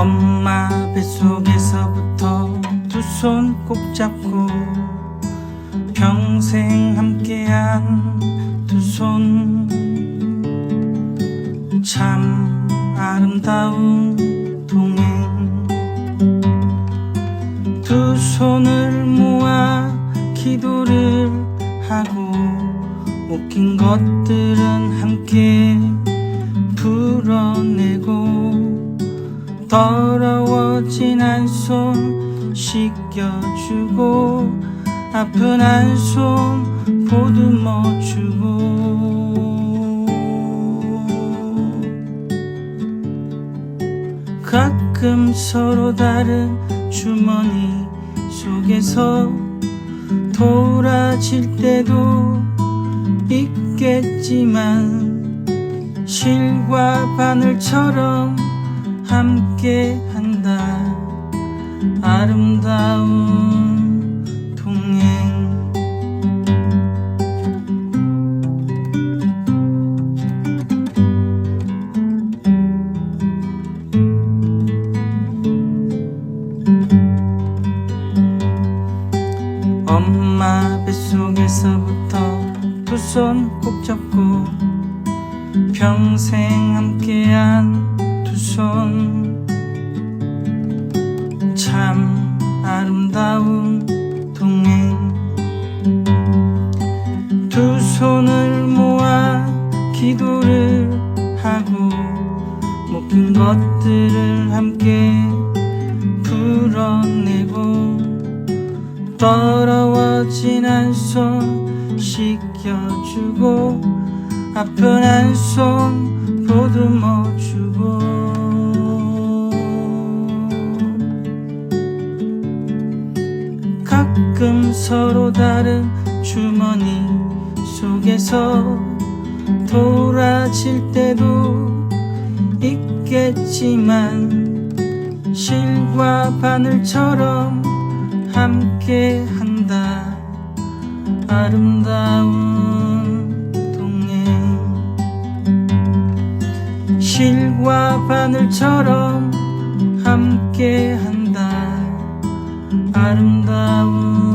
엄마 뱃속에서부터 두 손 꼭 잡고 평생 함께한 두 손 참 아름다운 동행. 두 손을 모아 기도를 하고 웃긴 것들은 함께 풀어내고 더러워진 한손 씻겨주고 아픈 한손 보듬어주고. 가끔 서로 다른 주머니 속에서 돌아질 때도 있겠지만 실과 바늘처럼 함께 한다. 아름다운 동행. 엄마 뱃속에서부터 두 손 꼭 잡고 평생 함께한 것들을 함께 풀어내고 더러워진 한 손 씻겨주고 아픈 한 손 보듬어주고 가끔 서로 다른 주머니 속에서 돌아질 때도 있겠지만 실과 바늘처럼 함께 한다. 아름다운 동행 실과 바늘처럼 함께 한다. 아름다운